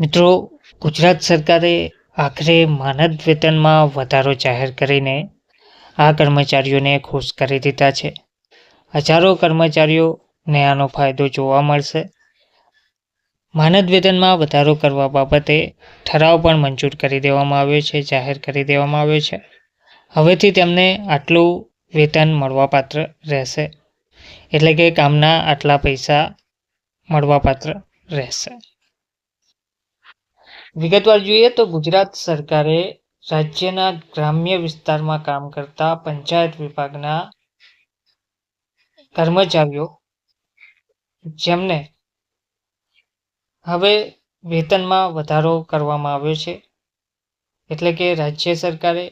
મિત્રો, ગુજરાત સરકારે આખરે માનદ વેતનમાં વધારો જાહેર કરીને આ કર્મચારીઓને ખુશ કરી દીધા છે. હજારો કર્મચારીઓને આનો ફાયદો જોવા મળશે. માનદ વેતનમાં વધારો કરવા બાબતે ઠરાવ પણ મંજૂર કરી દેવામાં આવ્યો છે, જાહેર કરી દેવામાં આવ્યો છે. હવેથી તેમને આટલું વેતન મળવાપાત્ર રહેશે. એટલે કે કામના આટલા પૈસા મળવાપાત્ર રહેશે. વિગતવાર જોઈએ તો ગુજરાત સરકારે રાજ્યના ગ્રામ્ય વિસ્તારમાં કામ કરતા પંચાયત વિભાગના કર્મચારીઓ જેમને હવે વેતનમાં વધારો કરવામાં આવ્યો છે. એટલે કે રાજ્ય સરકારે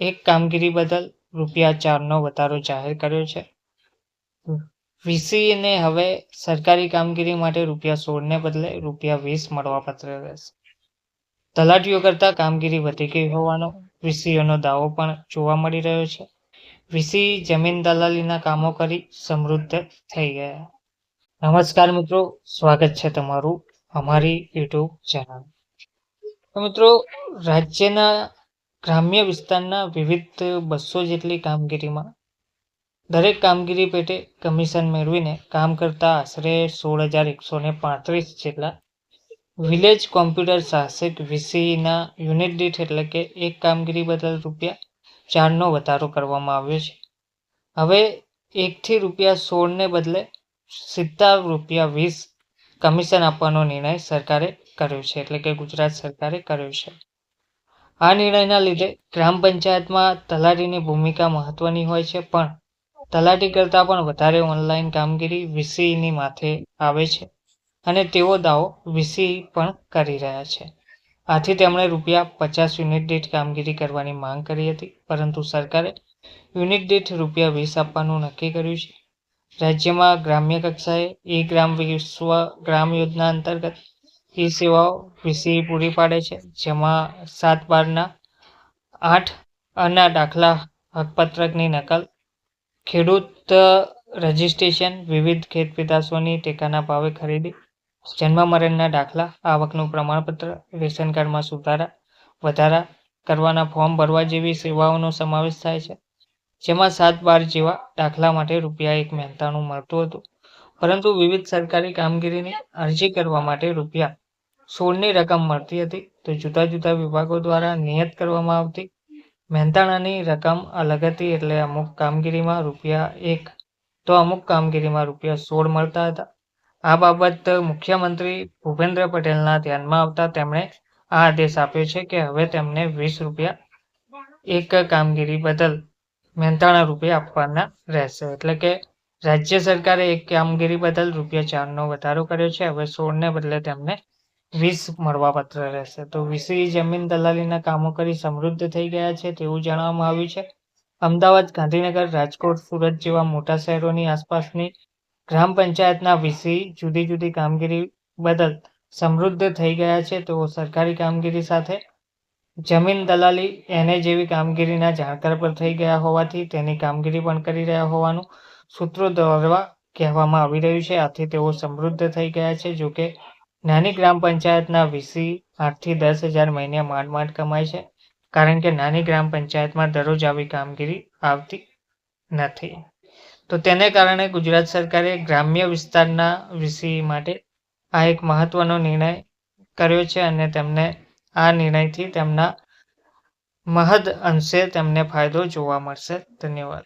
એક કામગીરી બદલ રૂપિયા ચારનો વધારો જાહેર કર્યો છે. વીસીને હવે સરકારી કામગીરી માટે રૂપિયા સોળને બદલે રૂપિયા વીસ મળવાપાત્ર રહેશે. તલાટીઓ કરતાં કામગીરી વધી ગઈ હોવાનો વીસીઓનો દાવો પણ જોવા મળી રહ્યો છે. વીસી જમીન દલાલીના કામો કરી સમૃદ્ધ થઈ ગયા. નમસ્કાર મિત્રો, સ્વાગત છે તમારું અમારી યુટ્યુબ ચેનલ. મિત્રો, રાજ્યના ગ્રામ્ય વિસ્તારના વિવિધ બસો જેટલી કામગીરીમાં દરેક કામગીરી પેટે કમિશન મેળવીને કામ કરતા આશરે સોળ હજાર એકસો ને પાંત્રીસ જેટલા વિલેજ કોમ્પ્યુટર સાહસિક વીસીના યુનિટ દીઠ એટલે કે એક કામગીરી બદલ રૂપિયા ચારનો વધારો કરવામાં આવ્યો છે. હવે એકથી રૂપિયા સોળને બદલે સીધા રૂપિયા વીસ કમિશન આપવાનો નિર્ણય સરકારે કર્યો છે, એટલે કે ગુજરાત સરકારે કર્યો છે. આ નિર્ણયના લીધે ગ્રામ પંચાયતમાં તલાટીની ભૂમિકા મહત્વની હોય છે, પણ તલાટી કરતાં પણ વધારે ઓનલાઈન કામગીરી વીસીની માથે આવે છે. અને તેવો દાવો વીસી પણ કરી રહ્યા છે. આથી તેમણે રૂપિયા પચાસ યુનિટ દીઠ કામગીરી કરવાની માંગ કરી હતી, પરંતુ સરકારે યુનિટ દીઠ રૂપિયા વીસ આપવાનું નક્કી કર્યું છે. રાજ્યમાં ગ્રામ્ય કક્ષાએ ઈ ગ્રામ વિશ્વ ગ્રામ યોજના અંતર્ગત ઈ સેવાઓ વીસી પૂરી પાડે છે, જેમાં સાત બારના આઠ અના દાખલા હકપત્રકની નકલ, ખેડૂત રજિસ્ટ્રેશન, વિવિધ ખેત પેદાશોની ટેકાના ભાવે ખરીદી જન્મ મરણના દાખલા, આવકનું પ્રમાણપત્ર, રેશન કાર્ડમાં સુધારા, વધારા કરવાના ફોર્મ ભરવા જેવી સેવાઓનો સમાવેશ થાય છે. જેમાં સાત બાર જેવા દાખલા માટે રૂપિયા એક મહેનતાણું મળતું હતું. પરંતુ વિવિધ સરકારી કામગીરીની અરજી કરવા માટે રૂપિયા સોળની રકમ મળતી હતી. તો જુદા જુદા વિભાગો દ્વારા નિયત કરવામાં આવતી મહેનતાણાની રકમ અલગ હતી એટલે અમુક કામગીરીમાં રૂપિયા એક, તો અમુક કામગીરીમાં રૂપિયા સોળ મળતા હતા. આ બાબત મુખ્યમંત્રી ભૂપેન્દ્ર પટેલના ધ્યાનમાં આવતા તેમણે આ આદેશ આપ્યો છે કે હવે તેમને વીસ રૂપિયા એક કામગીરી બદલ મહેનતાણા રૂપિયા આપવાના રહેશે. એટલે કે રાજ્ય સરકારે એક કામગીરી બદલ રૂપિયા ચારનો વધારો કર્યો છે. હવે સોળને બદલે તેમને વીસ મળવાપાત્ર રહેશે. તો વીસી જમીન દલાલીના કામો કરી સમૃદ્ધ થઈ ગયા છે તેવું જણાવવામાં આવ્યું છે. અમદાવાદ ગાંધીનગર રાજકોટ સુરત જેવા મોટા શહેરોની આસપાસની ગ્રામ પંચાયતના વીસી જુદી જુદી કામગીરી બદલ સમૃદ્ધ થઈ ગયા છે. તેઓ સરકારી કામગીરી સાથે જમીન દલાલી એને જેવી કામગીરીના જાણકાર પર થઈ ગયા હોવાથી તેની કામગીરી પણ કરી રહ્યા હોવાનું સૂત્રો દ્વારા કહેવામાં આવી રહ્યું છે. આથી તેઓ સમૃદ્ધ થઈ ગયા છે. જોકે નાની ગ્રામ પંચાયતના વીસી આઠથી દસ હજાર મહિને માંડ માંડ કમાય છે. કારણ કે નાની ગ્રામ પંચાયતમાં દરરોજ આવી કામગીરી આવતી નથી. તો તેને કારણે ગુજરાત સરકારે ગ્રામ્ય વિસ્તારના વીસી માટે આ એક મહત્વનો નિર્ણય કર્યો છે અને તેમને આ નિર્ણયથી તેમના મહદ અંશે તેમને ફાયદો જોવા મળશે. ધન્યવાદ.